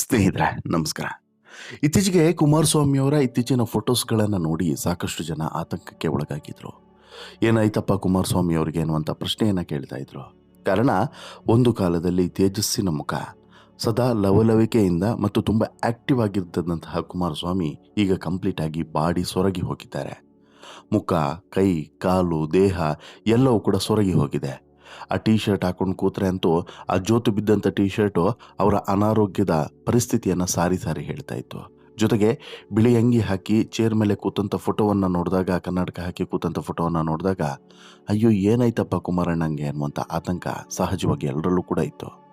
ಸ್ನೇಹಿತರೆ, ನಮಸ್ಕಾರ. ಇತ್ತೀಚೆಗೆ ಕುಮಾರಸ್ವಾಮಿಯವರ ಇತ್ತೀಚಿನ ಫೋಟೋಸ್ಗಳನ್ನು ನೋಡಿ ಸಾಕಷ್ಟು ಜನ ಆತಂಕಕ್ಕೆ ಒಳಗಾಗಿದ್ರು. ಏನಾಯ್ತಪ್ಪ ಕುಮಾರಸ್ವಾಮಿ ಅವರಿಗೆ ಅನ್ನುವಂಥ ಪ್ರಶ್ನೆಯನ್ನು ಕೇಳ್ತಾ ಇದ್ರು. ಕಾರಣ, ಒಂದು ಕಾಲದಲ್ಲಿ ತೇಜಸ್ಸಿನ ಮುಖ, ಸದಾ ಲವಲವಿಕೆಯಿಂದ ಮತ್ತು ತುಂಬ ಆಕ್ಟಿವ್ ಆಗಿರ್ತದಂತಹ ಕುಮಾರಸ್ವಾಮಿ ಈಗ ಕಂಪ್ಲೀಟ್ ಆಗಿ ಬಾಡಿ ಸೊರಗಿ ಹೋಗಿದ್ದಾರೆ. ಮುಖ, ಕೈ, ಕಾಲು, ದೇಹ ಎಲ್ಲವೂ ಕೂಡ ಸೊರಗಿ ಹೋಗಿದೆ. ಆ ಟೀ ಶರ್ಟ್ ಹಾಕೊಂಡು ಕೂತ್ರೆ ಅಂತೂ ಆ ಜೋತು ಬಿದ್ದಂಥ ಟೀ ಶರ್ಟು ಅವರ ಅನಾರೋಗ್ಯದ ಪರಿಸ್ಥಿತಿಯನ್ನು ಸಾರಿ ಸಾರಿ ಹೇಳ್ತಾ ಇತ್ತು. ಜೊತೆಗೆ ಬಿಳಿ ಅಂಗಿ ಹಾಕಿ ಚೇರ್ ಮೇಲೆ ಕೂತಂಥ ಫೋಟೋವನ್ನು ನೋಡಿದಾಗ, ಕರ್ನಾಟಕ ಹಾಕಿ ಕೂತಂಥ ಫೋಟೋವನ್ನು ನೋಡಿದಾಗ, ಅಯ್ಯೋ, ಏನಾಯ್ತಪ್ಪ ಕುಮಾರಣ್ಣಂಗೆ ಅನ್ನುವಂಥ ಆತಂಕ ಸಹಜವಾಗಿ ಎಲ್ಲರಲ್ಲೂ ಕೂಡ ಇತ್ತು.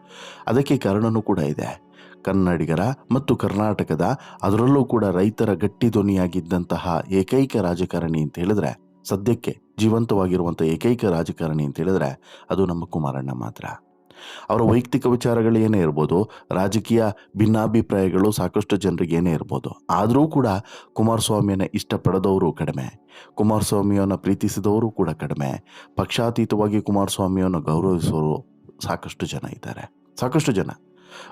ಅದಕ್ಕೆ ಕಾರಣವೂ ಕೂಡ ಇದೆ. ಕನ್ನಡಿಗರ ಮತ್ತು ಕರ್ನಾಟಕದ ಅದರಲ್ಲೂ ಕೂಡ ರೈತರ ಗಟ್ಟಿ ಧ್ವನಿಯಾಗಿದ್ದಂತಹ ಏಕೈಕ ರಾಜಕಾರಣಿ ಅಂತ ಹೇಳಿದ್ರೆ, ಸದ್ಯಕ್ಕೆ ಜೀವಂತವಾಗಿರುವಂಥ ಏಕೈಕ ರಾಜಕಾರಣಿ ಅಂತ ಹೇಳಿದ್ರೆ ಅದು ನಮ್ಮ ಕುಮಾರಣ್ಣ ಮಾತ್ರ. ಅವರ ವೈಯಕ್ತಿಕ ವಿಚಾರಗಳು ಏನೇ ಇರ್ಬೋದು, ರಾಜಕೀಯ ಭಿನ್ನಾಭಿಪ್ರಾಯಗಳು ಸಾಕಷ್ಟು ಜನರಿಗೆ ಏನೇ ಇರ್ಬೋದು, ಆದರೂ ಕೂಡ ಕುಮಾರಸ್ವಾಮಿಯನ್ನು ಇಷ್ಟಪಡದವರು ಕಡಿಮೆ ಕುಮಾರಸ್ವಾಮಿಯನ್ನು ಪ್ರೀತಿಸಿದವರು ಕೂಡ ಕಡಿಮೆ, ಪಕ್ಷಾತೀತವಾಗಿ ಕುಮಾರಸ್ವಾಮಿಯನ್ನು ಗೌರವಿಸೋರು ಸಾಕಷ್ಟು ಜನ ಇದ್ದಾರೆ, ಸಾಕಷ್ಟು ಜನ.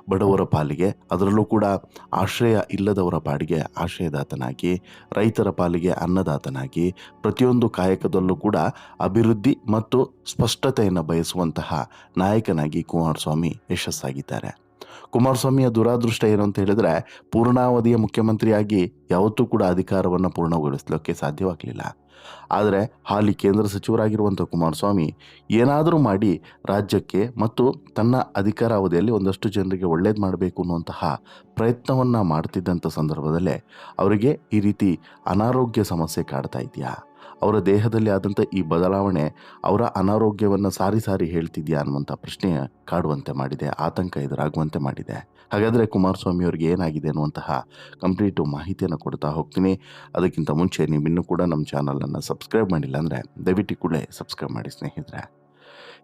ಬಡವರ ಪಾಲಿಗೆ, ಅದರಲ್ಲೂ ಕೂಡ ಆಶ್ರಯ ಇಲ್ಲದವರ ಪಾಡಿಗೆ ಆಶ್ರಯದಾತನಾಗಿ, ರೈತರ ಪಾಲಿಗೆ ಅನ್ನದಾತನಾಗಿ, ಪ್ರತಿಯೊಂದು ಕಾಯಕದಲ್ಲೂ ಕೂಡ ಅಭಿವೃದ್ಧಿ ಮತ್ತು ಸ್ಪಷ್ಟತೆಯನ್ನು ಬಯಸುವಂತಹ ನಾಯಕನಾಗಿ ಕುಮಾರಸ್ವಾಮಿ ಯಶಸ್ಸಾಗಿದ್ದಾರೆ. ಕುಮಾರಸ್ವಾಮಿಯ ದುರಾದೃಷ್ಟ ಏನು ಅಂತ ಹೇಳಿದ್ರೆ ಪೂರ್ಣಾವಧಿಯ ಮುಖ್ಯಮಂತ್ರಿಯಾಗಿ ಯಾವತ್ತೂ ಕೂಡ ಅಧಿಕಾರವನ್ನು ಪೂರ್ಣಗೊಳಿಸಲಿಕ್ಕೆ ಸಾಧ್ಯವಾಗಲಿಲ್ಲ. ಆದರೆ ಹಾಲಿ ಕೇಂದ್ರ ಸಚಿವರಾಗಿರುವಂಥ ಕುಮಾರಸ್ವಾಮಿ ಏನಾದರೂ ಮಾಡಿ ರಾಜ್ಯಕ್ಕೆ ಮತ್ತು ತನ್ನ ಅಧಿಕಾರಾವಧಿಯಲ್ಲಿ ಒಂದಷ್ಟು ಜನರಿಗೆ ಒಳ್ಳೇದು ಮಾಡಬೇಕು ಅನ್ನುವಂತಹ ಪ್ರಯತ್ನವನ್ನು ಮಾಡ್ತಿದ್ದಂಥ ಸಂದರ್ಭದಲ್ಲೇ ಅವರಿಗೆ ಈ ರೀತಿ ಅನಾರೋಗ್ಯ ಸಮಸ್ಯೆ ಕಾಡ್ತಾ ಇದೆಯಾ? ಅವರ ದೇಹದಲ್ಲಿ ಆದಂಥ ಈ ಬದಲಾವಣೆ ಅವರ ಅನಾರೋಗ್ಯವನ್ನು ಸಾರಿ ಸಾರಿ ಹೇಳ್ತಿದ್ಯಾ ಅನ್ನುವಂಥ ಪ್ರಶ್ನೆ ಕಾಡುವಂತೆ ಮಾಡಿದೆ, ಆತಂಕ ಎದುರಾಗುವಂತೆ ಮಾಡಿದೆ. ಹಾಗಾದರೆ ಕುಮಾರಸ್ವಾಮಿ ಅವರಿಗೆ ಏನಾಗಿದೆ ಅನ್ನುವಂತಹ ಕಂಪ್ಲೀಟು ಮಾಹಿತಿಯನ್ನು ಕೊಡ್ತಾ ಹೋಗ್ತೀನಿ. ಅದಕ್ಕಿಂತ ಮುಂಚೆ ನೀವು ಕೂಡ ನಮ್ಮ ಚಾನಲನ್ನು ಸಬ್ಸ್ಕ್ರೈಬ್ ಮಾಡಿಲ್ಲ ಅಂದರೆ ದಯವಿಟ್ಟು ಕೂಡಲೇ ಸಬ್ಸ್ಕ್ರೈಬ್ ಮಾಡಿ ಸ್ನೇಹಿತರೆ.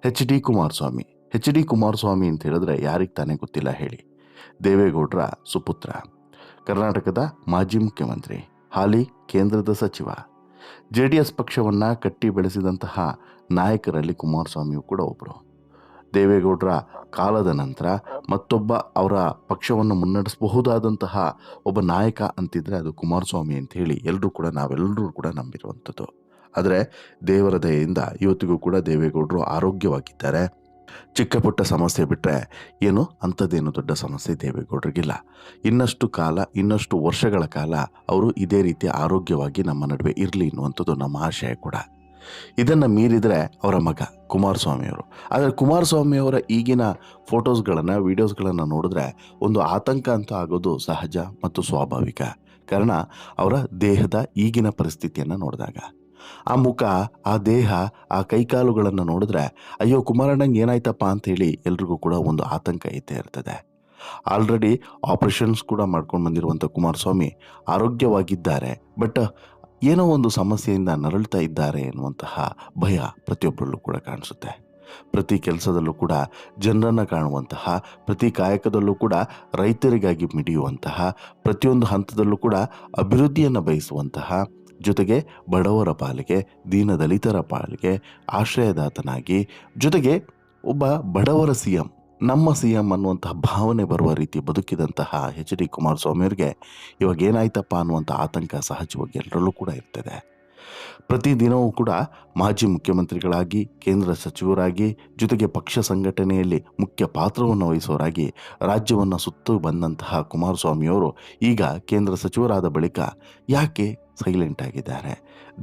H D Kumaraswamy H D Kumaraswamy ಅಂತ ಹೇಳಿದ್ರೆ ಯಾರಿಗೆ ತಾನೇ ಗೊತ್ತಿಲ್ಲ ಹೇಳಿ. ದೇವೇಗೌಡರ ಸುಪುತ್ರ. ಕರ್ನಾಟಕದ ಮಾಜಿ ಮುಖ್ಯಮಂತ್ರಿ, ಹಾಲಿ ಕೇಂದ್ರದ ಸಚಿವ. ಜೆ ಡಿ ಎಸ್ ಪಕ್ಷವನ್ನು ಕಟ್ಟಿ ಬೆಳೆಸಿದಂತಹ ನಾಯಕರಲ್ಲಿ ಕುಮಾರಸ್ವಾಮಿಯು ಕೂಡ ಒಬ್ಬರು ದೇವೇಗೌಡರ ಕಾಲದ ನಂತರ ಮತ್ತೊಬ್ಬ ಅವರ ಪಕ್ಷವನ್ನು ಮುನ್ನಡೆಸಬಹುದಾದಂತಹ ಒಬ್ಬ ನಾಯಕ ಅಂತಿದ್ರೆ ಅದು ಕುಮಾರಸ್ವಾಮಿ ಅಂತ ಹೇಳಿ ಎಲ್ಲರೂ ಕೂಡ ನಾವೆಲ್ಲರೂ ಕೂಡ ನಂಬಿರುವಂಥದ್ದು. ಆದರೆ ದೇವರ ದಯೆಯಿಂದ ಇವತ್ತಿಗೂ ಕೂಡ ದೇವೇಗೌಡರು ಆರೋಗ್ಯವಾಗಿದ್ದಾರೆ. ಚಿಕ್ಕ ಪುಟ್ಟ ಸಮಸ್ಯೆ ಬಿಟ್ಟರೆ ಏನು? ಅಂಥದ್ದೇನು ದೊಡ್ಡ ಸಮಸ್ಯೆ ದೇವೇಗೌಡರಿಗಿಲ್ಲ. ಇನ್ನಷ್ಟು ಕಾಲ, ಇನ್ನಷ್ಟು ವರ್ಷಗಳ ಕಾಲ ಅವರು ಇದೇ ರೀತಿ ಆರೋಗ್ಯವಾಗಿ ನಮ್ಮ ನಡುವೆ ಇರಲಿ ಅನ್ನುವಂಥದ್ದು ನಮ್ಮ ಆಶಯ ಕೂಡ. ಇದನ್ನು ಮೀರಿದರೆ ಅವರ ಮಗ ಕುಮಾರಸ್ವಾಮಿಯವರು. ಆದರೆ ಕುಮಾರಸ್ವಾಮಿಯವರ ಈಗಿನ ಫೋಟೋಸ್ಗಳನ್ನು, ವೀಡಿಯೋಸ್ಗಳನ್ನು ನೋಡಿದ್ರೆ ಒಂದು ಆತಂಕ ಅಂತ ಆಗೋದು ಸಹಜ ಮತ್ತು ಸ್ವಾಭಾವಿಕ. ಕಾರಣ ಅವರ ದೇಹದ ಈಗಿನ ಪರಿಸ್ಥಿತಿಯನ್ನು ನೋಡಿದಾಗ. ಆ ಮುಖ, ಆ ದೇಹ, ಆ ಕೈಕಾಲುಗಳನ್ನು ನೋಡಿದ್ರೆ, ಅಯ್ಯೋ ಕುಮಾರಣ್ಣಂಗೆ ಏನಾಯ್ತಪ್ಪ ಅಂತೇಳಿ ಎಲ್ರಿಗೂ ಕೂಡ ಒಂದು ಆತಂಕ ಇದ್ದೇ ಇರ್ತದೆ. ಆಲ್ರೆಡಿ ಆಪರೇಷನ್ಸ್ ಕೂಡ ಮಾಡ್ಕೊಂಡು ಬಂದಿರುವಂಥ ಕುಮಾರಸ್ವಾಮಿ ಆರೋಗ್ಯವಾಗಿದ್ದಾರೆ. ಬಟ್ ಏನೋ ಒಂದು ಸಮಸ್ಯೆಯಿಂದ ನರಳ್ತಾ ಇದ್ದಾರೆ ಎನ್ನುವಂತಹ ಭಯ ಪ್ರತಿಯೊಬ್ಬರಲ್ಲೂ ಕೂಡ ಕಾಣಿಸುತ್ತೆ. ಪ್ರತಿ ಕೆಲಸದಲ್ಲೂ ಕೂಡ ಜನರನ್ನು ಕಾಣುವಂತಹ, ಪ್ರತಿ ಕಾಯಕದಲ್ಲೂ ಕೂಡ ರೈತರಿಗಾಗಿ ಮಿಡಿಯುವಂತಹ, ಪ್ರತಿಯೊಂದು ಹಂತದಲ್ಲೂ ಕೂಡ ಅಭಿವೃದ್ಧಿಯನ್ನು ಬಯಸುವಂತಹ ಜೊತೆಗೆ ಬಡವರ ಪಾಲಿಗೆ, ದೀನದಲಿತರ ಪಾಲಿಗೆ ಆಶ್ರಯದಾತನಾಗಿ, ಜೊತೆಗೆ ಒಬ್ಬ ಬಡವರ ಸಿ ಎಂ ನಮ್ಮ ಸಿ ಎಂ ಅನ್ನುವಂತಹ ಭಾವನೆ ಬರುವ ರೀತಿ ಬದುಕಿದಂತಹ ಎಚ್ ಡಿ ಕುಮಾರಸ್ವಾಮಿಯವರಿಗೆ ಇವಾಗ ಏನಾಯ್ತಪ್ಪ ಅನ್ನುವಂಥ ಆತಂಕ ಸಹಜವಾಗಿ ಎಲ್ಲರಲ್ಲೂ ಕೂಡ ಇರ್ತದೆ. ಪ್ರತಿದಿನವೂ ಕೂಡ ಮಾಜಿ ಮುಖ್ಯಮಂತ್ರಿಗಳಾಗಿ, ಕೇಂದ್ರ ಸಚಿವರಾಗಿ, ಜೊತೆಗೆ ಪಕ್ಷ ಸಂಘಟನೆಯಲ್ಲಿ ಮುಖ್ಯ ಪಾತ್ರವನ್ನು ವಹಿಸೋರಾಗಿ ರಾಜ್ಯವನ್ನು ಸುತ್ತು ಬಂದಂತಹ ಕುಮಾರಸ್ವಾಮಿಯವರು ಈಗ ಕೇಂದ್ರ ಸಚಿವರಾದ ಬಳಿಕ ಯಾಕೆ ಸೈಲೆಂಟ್ ಆಗಿದ್ದಾರೆ.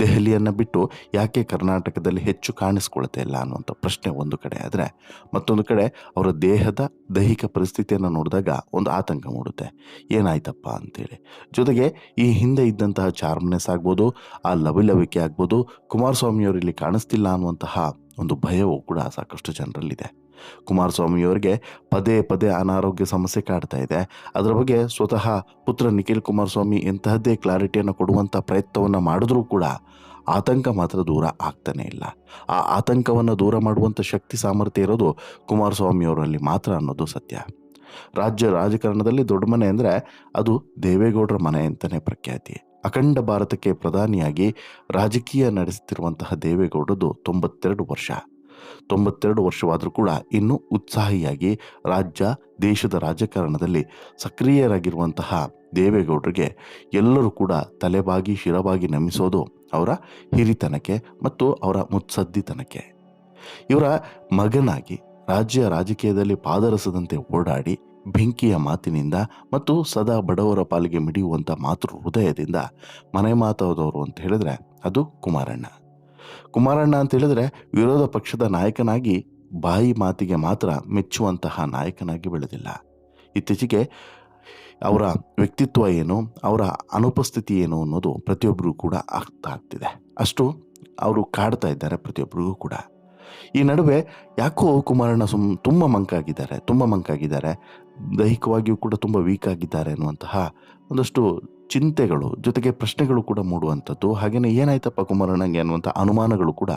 ದೆಹಲಿಯನ್ನು ಬಿಟ್ಟು ಯಾಕೆ ಕರ್ನಾಟಕದಲ್ಲಿ ಹೆಚ್ಚು ಕಾಣಿಸ್ಕೊಳ್ತಾ ಇಲ್ಲ ಅನ್ನುವಂಥ ಪ್ರಶ್ನೆ ಒಂದು ಕಡೆ ಆದರೆ, ಮತ್ತೊಂದು ಕಡೆ ಅವರ ದೇಹದ ದೈಹಿಕ ಪರಿಸ್ಥಿತಿಯನ್ನು ನೋಡಿದಾಗ ಒಂದು ಆತಂಕ ಮೂಡುತ್ತೆ. ಏನಾಯ್ತಪ್ಪ ಅಂತೇಳಿ. ಜೊತೆಗೆ ಈ ಹಿಂದೆ ಇದ್ದಂತಹ ಚಾರ್ಮ್ನೆಸ್ ಆಗ್ಬೋದು, ಆ ಲವಿಲವಿಕೆ ಆಗ್ಬೋದು, ಕುಮಾರಸ್ವಾಮಿಯವರು ಇಲ್ಲಿ ಕಾಣಿಸ್ತಿಲ್ಲ ಅನ್ನುವಂತಹ ಒಂದು ಭಯವೂ ಕೂಡ ಸಾಕಷ್ಟು ಜನರಲ್ಲಿದೆ. ಕುಮಾರಸ್ವಾಮಿಯವರಿಗೆ ಪದೇ ಪದೇ ಅನಾರೋಗ್ಯ ಸಮಸ್ಯೆ ಕಾಡ್ತಾ ಇದೆ. ಅದರ ಬಗ್ಗೆ ಸ್ವತಃ ಪುತ್ರ ನಿಖಿಲ್ ಕುಮಾರಸ್ವಾಮಿ ಇಂತಹದ್ದೇ ಕ್ಲಾರಿಟಿಯನ್ನು ಕೊಡುವಂಥ ಪ್ರಯತ್ನವನ್ನು ಮಾಡಿದ್ರೂ ಕೂಡ ಆತಂಕ ಮಾತ್ರ ದೂರ ಆಗ್ತಾನೆ ಇಲ್ಲ. ಆ ಆತಂಕವನ್ನು ದೂರ ಮಾಡುವಂಥ ಶಕ್ತಿ ಸಾಮರ್ಥ್ಯ ಇರೋದು ಕುಮಾರಸ್ವಾಮಿಯವರಲ್ಲಿ ಮಾತ್ರ ಅನ್ನೋದು ಸತ್ಯ. ರಾಜ್ಯ ರಾಜಕಾರಣದಲ್ಲಿ ದೊಡ್ಡ ಮನೆ ಅಂದರೆ ಅದು ದೇವೇಗೌಡರ ಮನೆ ಅಂತಲೇ ಪ್ರಖ್ಯಾತಿ. ಅಖಂಡ ಭಾರತಕ್ಕೆ ಪ್ರಧಾನಿಯಾಗಿ ರಾಜಕೀಯ ನಡೆಸುತ್ತಿರುವಂತಹ ದೇವೇಗೌಡರದು ತೊಂಬತ್ತೆರಡು ವರ್ಷ. ತೊಂಬತ್ತೆರಡು ವರ್ಷವಾದರೂ ಕೂಡ ಇನ್ನೂ ಉತ್ಸಾಹಿಯಾಗಿ ರಾಜ್ಯ, ದೇಶದ ರಾಜಕಾರಣದಲ್ಲಿ ಸಕ್ರಿಯರಾಗಿರುವಂತಹ ದೇವೇಗೌಡರಿಗೆ ಎಲ್ಲರೂ ಕೂಡ ತಲೆಬಾಗಿ ಶಿರವಾಗಿ ನಮಿಸೋದು ಅವರ ಹಿರಿತನಕ್ಕೆ ಮತ್ತು ಅವರ ಮುತ್ಸದ್ದಿತನಕ್ಕೆ. ಇವರ ಮಗನಾಗಿ ರಾಜ್ಯ ರಾಜಕೀಯದಲ್ಲಿ ಪಾದರಸದಂತೆ ಓಡಾಡಿ ಬೆಂಕಿಯ ಮಾತಿನಿಂದ ಮತ್ತು ಸದಾ ಬಡವರ ಪಾಲಿಗೆ ಮಿಡಿಯುವಂಥ ಮಾತೃ ಹೃದಯದಿಂದ ಮನೆ ಮಾತಾದವರು ಅಂತ ಹೇಳಿದ್ರೆ ಅದು ಕುಮಾರಣ್ಣ. ಕುಮಾರಣ್ಣ ಅಂತ ಹೇಳಿದ್ರೆ ವಿರೋಧ ಪಕ್ಷದ ನಾಯಕನಾಗಿ ಬಾಯಿ ಮಾತಿಗೆ ಮಾತ್ರ ಮೆಚ್ಚುವಂತಹ ನಾಯಕನಾಗಿ ಬೆಳೆದಿಲ್ಲ. ಇತ್ತೀಚೆಗೆ ಅವರ ವ್ಯಕ್ತಿತ್ವ ಏನು, ಅವರ ಅನುಪಸ್ಥಿತಿ ಏನು ಅನ್ನೋದು ಪ್ರತಿಯೊಬ್ಬರಿಗೂ ಕೂಡ ಆಗ್ತಾ ಆಗ್ತಿದೆ. ಅಷ್ಟು ಅವರು ಕಾಡ್ತಾ ಇದ್ದಾರೆ ಪ್ರತಿಯೊಬ್ಬರಿಗೂ ಕೂಡ. ಈ ನಡುವೆ ಯಾಕೋ ಕುಮಾರಣ್ಣ ಸುಮ್ ತುಂಬ ಮಂಕಾಗಿದ್ದಾರೆ ತುಂಬ ಮಂಕಾಗಿದ್ದಾರೆ, ದೈಹಿಕವಾಗಿಯೂ ಕೂಡ ತುಂಬ ವೀಕ್ ಆಗಿದ್ದಾರೆ ಅನ್ನುವಂತಹ ಒಂದಷ್ಟು ಚಿಂತೆಗಳು, ಜೊತೆಗೆ ಪ್ರಶ್ನೆಗಳು ಕೂಡ ಮೂಡುವಂಥದ್ದು. ಹಾಗೆಯೇ ಏನಾಯ್ತಪ್ಪ ಕುಮಾರಣ್ಣಂಗೆ ಅನ್ನುವಂಥ ಅನುಮಾನಗಳು ಕೂಡ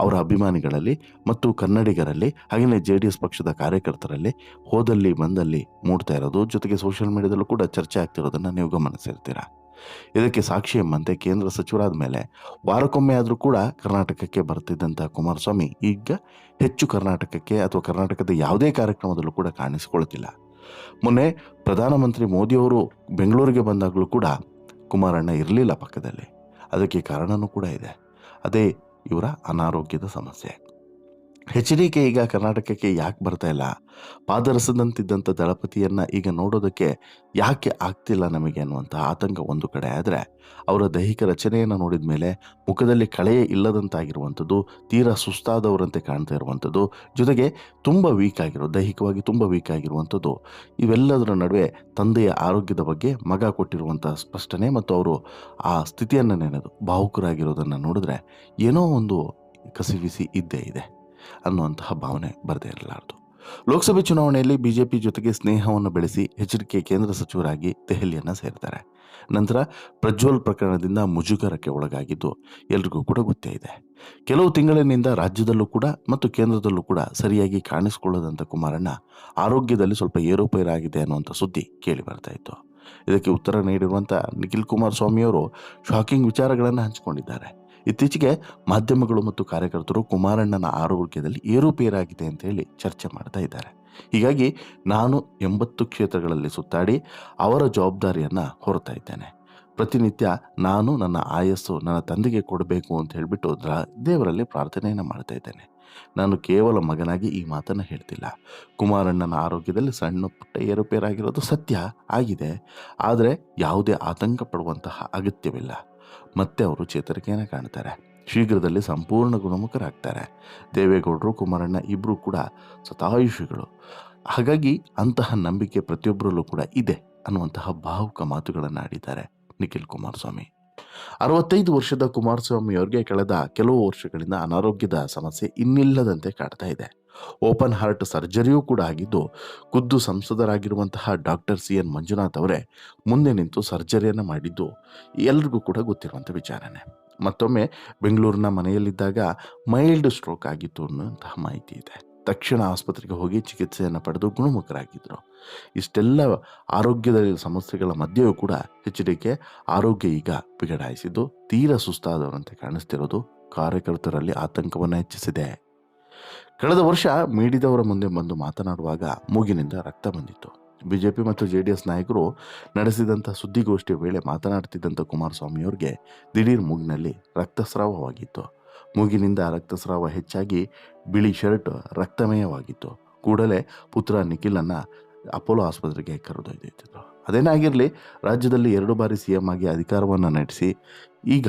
ಅವರ ಅಭಿಮಾನಿಗಳಲ್ಲಿ ಮತ್ತು ಕನ್ನಡಿಗರಲ್ಲಿ ಹಾಗೆಯೇ ಜೆ ಡಿ ಎಸ್ ಪಕ್ಷದ ಕಾರ್ಯಕರ್ತರಲ್ಲಿ ಹೋದಲ್ಲಿ, ಬಂದಲ್ಲಿ ಮೂಡ್ತಾ ಇರೋದು. ಜೊತೆಗೆ ಸೋಷಿಯಲ್ ಮೀಡಿಯಾದಲ್ಲೂ ಕೂಡ ಚರ್ಚೆ ಆಗ್ತಿರೋದನ್ನು ನೀವು ಗಮನಿಸಿರ್ತೀರ ಇದಕ್ಕೆ ಸಾಕ್ಷಿ ಎಂಬಂತೆ ಕೇಂದ್ರ ಸಚಿವರಾದ ಮೇಲೆ ವಾರಕ್ಕೊಮ್ಮೆ ಆದರೂ ಕೂಡ ಕರ್ನಾಟಕಕ್ಕೆ ಬರ್ತಿದ್ದಂಥ ಕುಮಾರಸ್ವಾಮಿ ಈಗ ಹೆಚ್ಚು ಕರ್ನಾಟಕಕ್ಕೆ ಅಥವಾ ಕರ್ನಾಟಕದ ಯಾವುದೇ ಕಾರ್ಯಕ್ರಮದಲ್ಲೂ ಕೂಡ ಕಾಣಿಸಿಕೊಳ್ತಿಲ್ಲ ಮೊನ್ನೆ ಪ್ರಧಾನಮಂತ್ರಿ ಮೋದಿಯವರು ಬೆಂಗಳೂರಿಗೆ ಬಂದಾಗಲೂ ಕೂಡ ಕುಮಾರಣ್ಣ ಇರಲಿಲ್ಲ ಪಕ್ಕದಲ್ಲಿ. ಅದಕ್ಕೆ ಕಾರಣನೂ ಕೂಡ ಇದೆ. ಅದೇ ಇವರ ಅನಾರೋಗ್ಯದ ಸಮಸ್ಯೆ. ಎಚ್ ಡಿ ಕೆ ಈಗ ಕರ್ನಾಟಕಕ್ಕೆ ಯಾಕೆ ಬರ್ತಾ ಇಲ್ಲ? ಪಾದರಸದಂತಿದ್ದಂಥ ದಳಪತಿಯನ್ನು ಈಗ ನೋಡೋದಕ್ಕೆ ಯಾಕೆ ಆಗ್ತಿಲ್ಲ ನಮಗೆ ಅನ್ನುವಂಥ ಆತಂಕ ಒಂದು ಕಡೆ. ಆದರೆ ಅವರ ದೈಹಿಕ ರಚನೆಯನ್ನು ನೋಡಿದ ಮೇಲೆ ಮುಖದಲ್ಲಿ ಕಳೆಯೇ ಇಲ್ಲದಂತಾಗಿರುವಂಥದ್ದು, ತೀರಾ ಸುಸ್ತಾದವರಂತೆ ಕಾಣ್ತಾ ಇರುವಂಥದ್ದು, ಜೊತೆಗೆ ತುಂಬ ವೀಕ್ ಆಗಿರೋ, ದೈಹಿಕವಾಗಿ ತುಂಬ ವೀಕ್ ಆಗಿರುವಂಥದ್ದು, ಇವೆಲ್ಲದರ ನಡುವೆ ತಂದೆಯ ಆರೋಗ್ಯದ ಬಗ್ಗೆ ಮಗ ಕೊಟ್ಟಿರುವಂಥ ಸ್ಪಷ್ಟನೆ ಮತ್ತು ಅವರು ಆ ಸ್ಥಿತಿಯನ್ನು ನೆನೆದು, ಭಾವುಕರಾಗಿರೋದನ್ನು ನೋಡಿದ್ರೆ ಏನೋ ಒಂದು ಕಸಿವಿಸಿ ಇದ್ದೇ ಇದೆ. ಅನ್ನುವಂತಹ ಭಾವನೆ ಬರದೇ ಇರಲಾರದು. ಲೋಕಸಭೆ ಚುನಾವಣೆಯಲ್ಲಿ ಬಿಜೆಪಿ ಜೊತೆಗೆ ಸ್ನೇಹವನ್ನು ಬೆಳೆಸಿ ಎಚ್ಚರಿಕೆ ಕೇಂದ್ರ ಸಚಿವರಾಗಿ ದೆಹಲಿಯನ್ನು ಸೇರ್ತಾರೆ ನಂತರ ಪ್ರಜ್ವಲ್ ಪ್ರಕರಣದಿಂದ ಮುಜುಗರಕ್ಕೆ ಒಳಗಾಗಿದ್ದು ಎಲ್ರಿಗೂ ಕೂಡ ಗೊತ್ತೇ ಇದೆ. ಕೆಲವು ತಿಂಗಳಿನಿಂದ ರಾಜ್ಯದಲ್ಲೂ ಕೂಡ ಮತ್ತು ಕೇಂದ್ರದಲ್ಲೂ ಕೂಡ ಸರಿಯಾಗಿ ಕಾಣಿಸಿಕೊಳ್ಳದಂಥ ಕುಮಾರಣ್ಣ ಆರೋಗ್ಯದಲ್ಲಿ ಸ್ವಲ್ಪ ಏರುಪೇರಾಗಿದೆ ಅನ್ನುವಂಥ ಸುದ್ದಿ ಕೇಳಿ ಬರ್ತಾ ಇತ್ತು. ಇದಕ್ಕೆ ಉತ್ತರ ನೀಡಿರುವಂಥ ನಿಖಿಲ್ ಕುಮಾರಸ್ವಾಮಿಯವರು ಶಾಕಿಂಗ್ ವಿಚಾರಗಳನ್ನು ಹಂಚಿಕೊಂಡಿದ್ದಾರೆ. ಇತ್ತೀಚೆಗೆ ಮಾಧ್ಯಮಗಳು ಮತ್ತು ಕಾರ್ಯಕರ್ತರು ಕುಮಾರಣ್ಣನ ಆರೋಗ್ಯದಲ್ಲಿ ಏರುಪೇರಾಗಿದೆ ಅಂತ ಹೇಳಿ ಚರ್ಚೆ ಮಾಡ್ತಾ ಇದ್ದಾರೆ. ಹೀಗಾಗಿ ನಾನು ಎಂಬತ್ತು ಕ್ಷೇತ್ರಗಳಲ್ಲಿ ಸುತ್ತಾಡಿ ಅವರ ಜವಾಬ್ದಾರಿಯನ್ನು ಹೊರತಾ ಇದ್ದೇನೆ. ಪ್ರತಿನಿತ್ಯ ನಾನು ನನ್ನ ಆಯಸ್ಸು ನನ್ನ ತಂದೆಗೆ ಕೊಡಬೇಕು ಅಂತ ಹೇಳಿಬಿಟ್ಟು ದೇವರಲ್ಲಿ ಪ್ರಾರ್ಥನೆಯನ್ನು ಮಾಡ್ತಾ ಇದ್ದೇನೆ. ನಾನು ಕೇವಲ ಮಗನಾಗಿ ಈ ಮಾತನ್ನು ಹೇಳ್ತಿಲ್ಲ. ಕುಮಾರಣ್ಣನ ಆರೋಗ್ಯದಲ್ಲಿ ಸಣ್ಣ ಪುಟ್ಟ ಏರುಪೇರಾಗಿರೋದು ಸತ್ಯ ಆಗಿದೆ. ಆದರೆ ಯಾವುದೇ ಆತಂಕ ಪಡುವಂತಹ ಅಗತ್ಯವಿಲ್ಲ. ಮತ್ತೆ ಅವರು ಚೇತರಿಕೆಯನ್ನು ಕಾಣ್ತಾರೆ. ಶೀಘ್ರದಲ್ಲಿ ಸಂಪೂರ್ಣ ಗುಣಮುಖರಾಗ್ತಾರೆ. ದೇವೇಗೌಡರು, ಕುಮಾರಣ್ಣ ಇಬ್ಬರು ಕೂಡ ಸತಾಯುಷಿಗಳು. ಹಾಗಾಗಿ ಅಂತಹ ನಂಬಿಕೆ ಪ್ರತಿಯೊಬ್ಬರಲ್ಲೂ ಕೂಡ ಇದೆ ಅನ್ನುವಂತಹ ಭಾವುಕ ಮಾತುಗಳನ್ನು ಆಡಿದ್ದಾರೆ ನಿಖಿಲ್ ಕುಮಾರಸ್ವಾಮಿ. ಅರವತ್ತೈದು ವರ್ಷದ ಕುಮಾರಸ್ವಾಮಿ ಅವರಿಗೆ ಕಳೆದ ಕೆಲವು ವರ್ಷಗಳಿಂದ ಅನಾರೋಗ್ಯದ ಸಮಸ್ಯೆ ಇನ್ನಿಲ್ಲದಂತೆ ಕಾಡ್ತಾ ಇದೆ. ಓಪನ್ ಹಾರ್ಟ್ ಸರ್ಜರಿಯೂ ಕೂಡ ಆಗಿದ್ದು, ಖುದ್ದು ಸಂಸದರಾಗಿರುವಂತಹ ಡಾಕ್ಟರ್ ಸಿ ಎನ್ ಮಂಜುನಾಥ್ ಅವರೇ ಮುಂದೆ ನಿಂತು ಸರ್ಜರಿಯನ್ನು ಮಾಡಿದ್ದು ಎಲ್ರಿಗೂ ಕೂಡ ಗೊತ್ತಿರುವಂಥ ವಿಚಾರನೆ. ಮತ್ತೊಮ್ಮೆ ಬೆಂಗಳೂರಿನ ಮನೆಯಲ್ಲಿದ್ದಾಗ ಮೈಲ್ಡ್ ಸ್ಟ್ರೋಕ್ ಆಗಿತ್ತು ಅನ್ನುವಂತಹ ಮಾಹಿತಿ ಇದೆ. ತಕ್ಷಣ ಆಸ್ಪತ್ರೆಗೆ ಹೋಗಿ ಚಿಕಿತ್ಸೆಯನ್ನು ಪಡೆದು ಗುಣಮುಖರಾಗಿದ್ದರು. ಇಷ್ಟೆಲ್ಲ ಆರೋಗ್ಯದ ಸಮಸ್ಯೆಗಳ ಮಧ್ಯೆಯೂ ಕೂಡ ಎಚ್ ಡಿ ಕೆ ಆರೋಗ್ಯ ಈಗ ಬಿಗಡಾಯಿಸಿದ್ದು, ತೀರಾ ಸುಸ್ತಾದವರಂತೆ ಕಾಣಿಸ್ತಿರೋದು ಕಾರ್ಯಕರ್ತರಲ್ಲಿ ಆತಂಕವನ್ನು ಹೆಚ್ಚಿಸಿದೆ. ಕಳೆದ ವರ್ಷ ಮೀಡಿದವರ ಮುಂದೆ ಬಂದು ಮಾತನಾಡುವಾಗ ಮೂಗಿನಿಂದ ರಕ್ತ ಬಂದಿತ್ತು. ಬಿಜೆಪಿ ಮತ್ತು ಜೆ ಡಿ ಎಸ್ ನಾಯಕರು ನಡೆಸಿದಂಥ ಸುದ್ದಿಗೋಷ್ಠಿಯ ವೇಳೆ ಮಾತನಾಡ್ತಿದ್ದಂಥ ಕುಮಾರಸ್ವಾಮಿಯವರಿಗೆ ದಿಢೀರ್ ಮೂಗಿನಲ್ಲಿ ರಕ್ತಸ್ರಾವವಾಗಿತ್ತು ಮೂಗಿನಿಂದ ರಕ್ತಸ್ರಾವ ಹೆಚ್ಚಾಗಿ ಬಿಳಿ ಶರ್ಟ್, ರಕ್ತಮಯವಾಗಿತ್ತು. ಕೂಡಲೇ ಪುತ್ರ ನಿಖಿಲನ್ನು ಅಪೋಲೋ ಆಸ್ಪತ್ರೆಗೆ ಕರೆದೊಯ್ದಿತ್ತು ಅದೇನಾಗಿರಲಿ, ರಾಜ್ಯದಲ್ಲಿ ಎರಡು ಬಾರಿ ಸಿ ಎಂ ಆಗಿ ಅಧಿಕಾರವನ್ನು ನಡೆಸಿ ಈಗ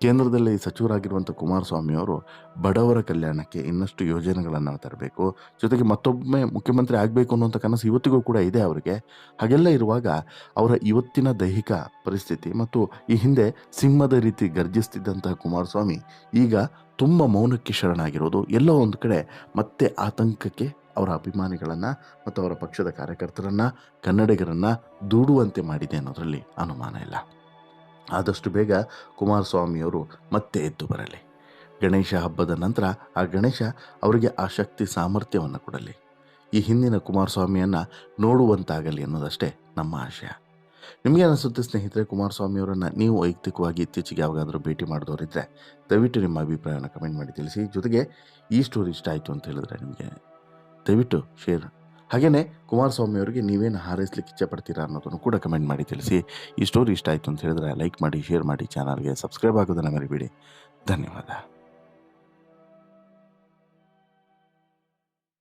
ಕೇಂದ್ರದಲ್ಲಿ ಸಚಿವರಾಗಿರುವಂಥ ಕುಮಾರಸ್ವಾಮಿ ಅವರು ಬಡವರ ಕಲ್ಯಾಣಕ್ಕೆ ಇನ್ನಷ್ಟು ಯೋಜನೆಗಳನ್ನು ತರಬೇಕು. ಜೊತೆಗೆ ಮತ್ತೊಮ್ಮೆ ಮುಖ್ಯಮಂತ್ರಿ ಆಗಬೇಕು ಅನ್ನುವಂಥ ಕನಸು ಇವತ್ತಿಗೂ ಕೂಡ ಇದೆ ಅವರಿಗೆ. ಹಾಗೆಲ್ಲ ಇರುವಾಗ ಅವರ ಇವತ್ತಿನ ದೈಹಿಕ ಪರಿಸ್ಥಿತಿ ಮತ್ತು ಈ ಹಿಂದೆ ಸಿಂಹದ ರೀತಿ ಗರ್ಜಿಸ್ತಿದ್ದಂತಹ ಕುಮಾರಸ್ವಾಮಿ ಈಗ ತುಂಬ ಮೌನಕ್ಕೆ ಶರಣಾಗಿರೋದು. ಎಲ್ಲೋ ಒಂದು ಕಡೆ ಮತ್ತೆ ಆತಂಕಕ್ಕೆ ಅವರ ಅಭಿಮಾನಿಗಳನ್ನು ಮತ್ತು ಅವರ ಪಕ್ಷದ ಕಾರ್ಯಕರ್ತರನ್ನು, ಕನ್ನಡಿಗರನ್ನು ದೂಡುವಂತೆ ಮಾಡಿದೆ ಅನ್ನೋದರಲ್ಲಿ ಅನುಮಾನ ಇಲ್ಲ. ಆದಷ್ಟು ಬೇಗ ಕುಮಾರಸ್ವಾಮಿಯವರು ಮತ್ತೆ ಎದ್ದು ಬರಲಿ. ಗಣೇಶ ಹಬ್ಬದ ನಂತರ ಆ ಗಣೇಶ ಅವರಿಗೆ ಆ ಶಕ್ತಿ ಸಾಮರ್ಥ್ಯವನ್ನು ಕೊಡಲಿ. ಈ ಹಿಂದಿನ ಕುಮಾರಸ್ವಾಮಿಯನ್ನು ನೋಡುವಂತಾಗಲಿ ಅನ್ನೋದಷ್ಟೇ ನಮ್ಮ ಆಶಯ. ನಿಮಗೆ ಅನಿಸುತ್ತೆ ಸ್ನೇಹಿತರೆ, ಕುಮಾರಸ್ವಾಮಿಯವರನ್ನು ನೀವು ವೈಯಕ್ತಿಕವಾಗಿ ಇತ್ತೀಚೆಗೆ ಯಾವಾಗಾದರೂ ಭೇಟಿ ಮಾಡಿದವರಿದ್ದರೆ ದಯವಿಟ್ಟು ನಿಮ್ಮ ಅಭಿಪ್ರಾಯನ ಕಮೆಂಟ್ ಮಾಡಿ ತಿಳಿಸಿ. ಜೊತೆಗೆ ಈ ಸ್ಟೋರಿ ಇಷ್ಟ ಆಯಿತು ಅಂತ ಹೇಳಿದ್ರೆ ನಿಮಗೆ ದಯವಿಟ್ಟು ಶೇರ್ ಹಾಗೆಯೇ ಕುಮಾರಸ್ವಾಮಿ ಅವರಿಗೆ ನೀವೇನು ಹಾರೈಸ್ಲಿಕ್ಕೆ ಇಚ್ಛೆಪಡ್ತೀರಾ ಅನ್ನೋದನ್ನು ಕೂಡ ಕಮೆಂಟ್ ಮಾಡಿ ತಿಳಿಸಿ. ಈ ಸ್ಟೋರಿ ಇಷ್ಟ ಆಯಿತು ಅಂತ ಹೇಳಿದ್ರೆ ಲೈಕ್ ಮಾಡಿ ಶೇರ್ ಮಾಡಿ ಚಾನಲ್ಗೆ ಸಬ್ಸ್ಕ್ರೈಬ್ ಆಗೋದನ್ನು ಮರಿಬೇಡಿ. ಧನ್ಯವಾದ.